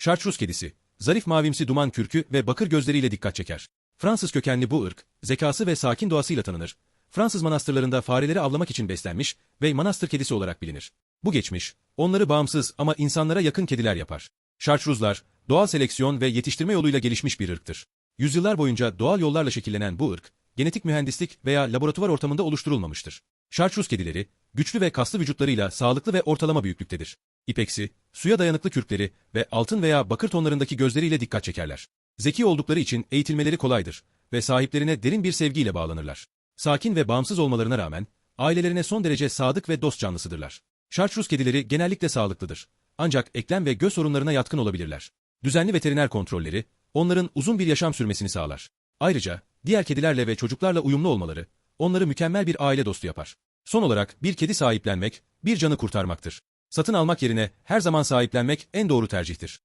Şartruz kedisi, zarif mavimsi duman kürkü ve bakır gözleriyle dikkat çeker. Fransız kökenli bu ırk, zekası ve sakin doğasıyla tanınır. Fransız manastırlarında fareleri avlamak için beslenmiş ve manastır kedisi olarak bilinir. Bu geçmiş, onları bağımsız ama insanlara yakın kediler yapar. Şartruzlar, doğal seleksiyon ve yetiştirme yoluyla gelişmiş bir ırktır. Yüzyıllar boyunca doğal yollarla şekillenen bu ırk, genetik mühendislik veya laboratuvar ortamında oluşturulmamıştır. Şartruz kedileri, güçlü ve kaslı vücutlarıyla sağlıklı ve ortalama büyüklüktedir. İpeksi, suya dayanıklı kürkleri ve altın veya bakır tonlarındaki gözleriyle dikkat çekerler. Zeki oldukları için eğitilmeleri kolaydır ve sahiplerine derin bir sevgiyle bağlanırlar. Sakin ve bağımsız olmalarına rağmen, ailelerine son derece sadık ve dost canlısıdırlar. Şartruz kedileri genellikle sağlıklıdır. Ancak eklem ve göz sorunlarına yatkın olabilirler. Düzenli veteriner kontrolleri, onların uzun bir yaşam sürmesini sağlar. Ayrıca, diğer kedilerle ve çocuklarla uyumlu olmaları, onları mükemmel bir aile dostu yapar. Son olarak bir kedi sahiplenmek, bir canı kurtarmaktır. Satın almak yerine her zaman sahiplenmek en doğru tercihtir.